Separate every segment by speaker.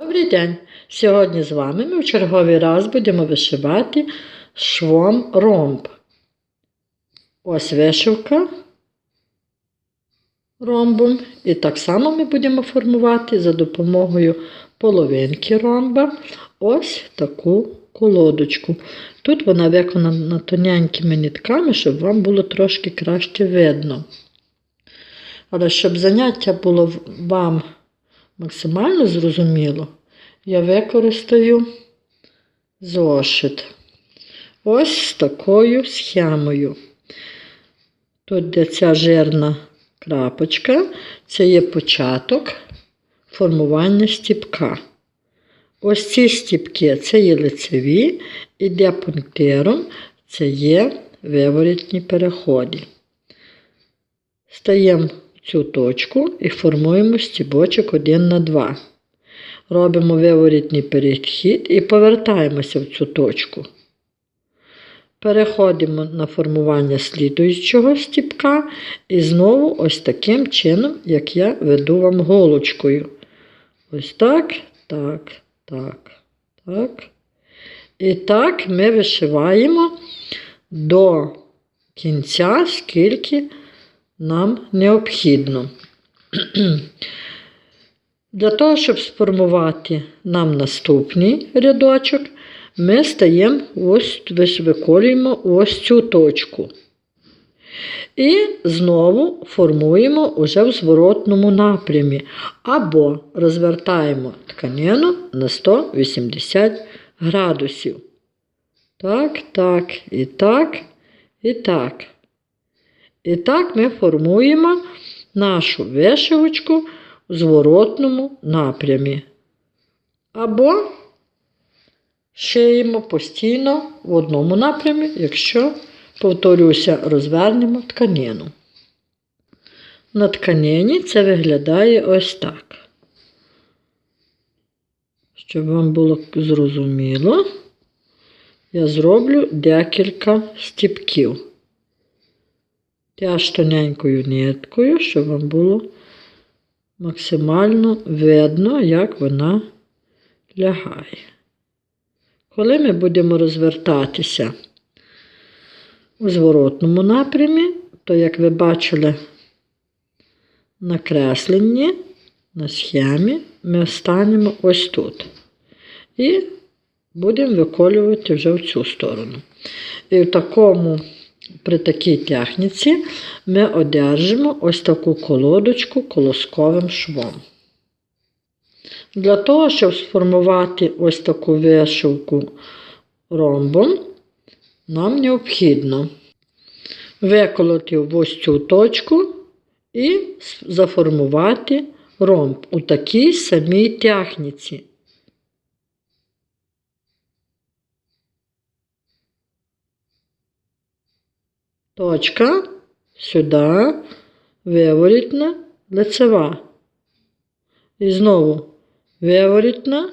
Speaker 1: Добрий день! Сьогодні з вами ми в черговий раз будемо вишивати швом ромб. Ось вишивка ромбом. І так само ми будемо формувати за допомогою половинки ромба ось таку колодочку. Тут вона виконана тоненькими нитками, щоб вам було трошки краще видно. Але щоб заняття було вам максимально зрозуміло, я використаю зошит. Ось з такою схемою. Тут, де ця жирна крапочка, це є початок формування стіпка. Ось ці стіпки це є лицеві, і де пунктиром це є виворітні переходи. Стаємо цю точку і формуємо стібочок 1 на 2. Робимо виворітний перехід і повертаємося в цю точку. Переходимо на формування слідуючого стіпка і знову ось таким чином, як я веду вам голочкою. Ось так, так, так, так. І так ми вишиваємо до кінця, скільки нам необхідно. Для того, щоб сформувати нам наступний рядочок, ми стаємо ось, виколюємо ось цю точку. І знову формуємо уже в зворотному напрямі. Або розвертаємо тканину на 180 градусів. Так, так, і так, і так. І так ми формуємо нашу вишивочку в зворотному напрямі. Або шиємо постійно в одному напрямі, якщо, повторюся, розвернемо тканину. На тканині це виглядає ось так. Щоб вам було зрозуміло, я зроблю декілька стіпків. Теж тоненькою ниткою, щоб вам було максимально видно, як вона лягає. Коли ми будемо розвертатися у зворотному напрямі, то, як ви бачили на кресленні, на схемі, ми станемо ось тут. І будемо виколювати вже в цю сторону. І в такому при такій техніці ми одержимо ось таку колодочку колосковим швом. Для того, щоб сформувати ось таку вишивку ромбом, нам необхідно виколоти ось цю точку і заформувати ромб у такій самій техніці. Точка, сюди, виворітна, лицева. І знову виворітна,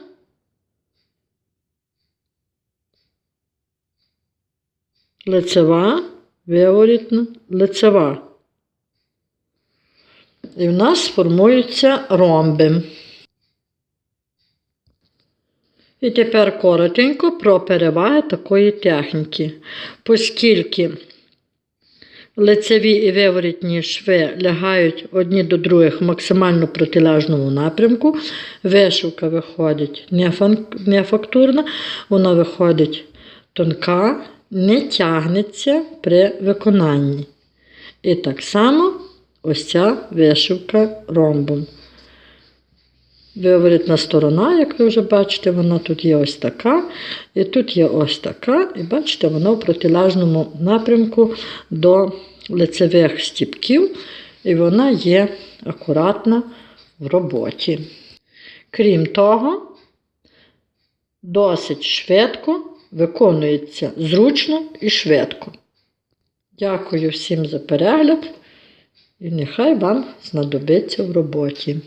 Speaker 1: лицева, виворітна, лицева. І в нас формуються ромби. І тепер коротенько про переваги такої техніки, оскільки Лицеві і виворітні шви лягають одні до других в максимально протилежному напрямку. Вишивка виходить не фактурна, вона виходить тонка, не тягнеться при виконанні. І так само ось ця вишивка ромбом. Виворітна сторона, як ви вже бачите, вона тут є ось така, і тут є ось така, і бачите, вона в протилежному напрямку до лицевих стіпків, і вона є акуратна в роботі. Крім того, досить швидко виконується зручно і швидко. Дякую всім за перегляд і нехай вам знадобиться в роботі.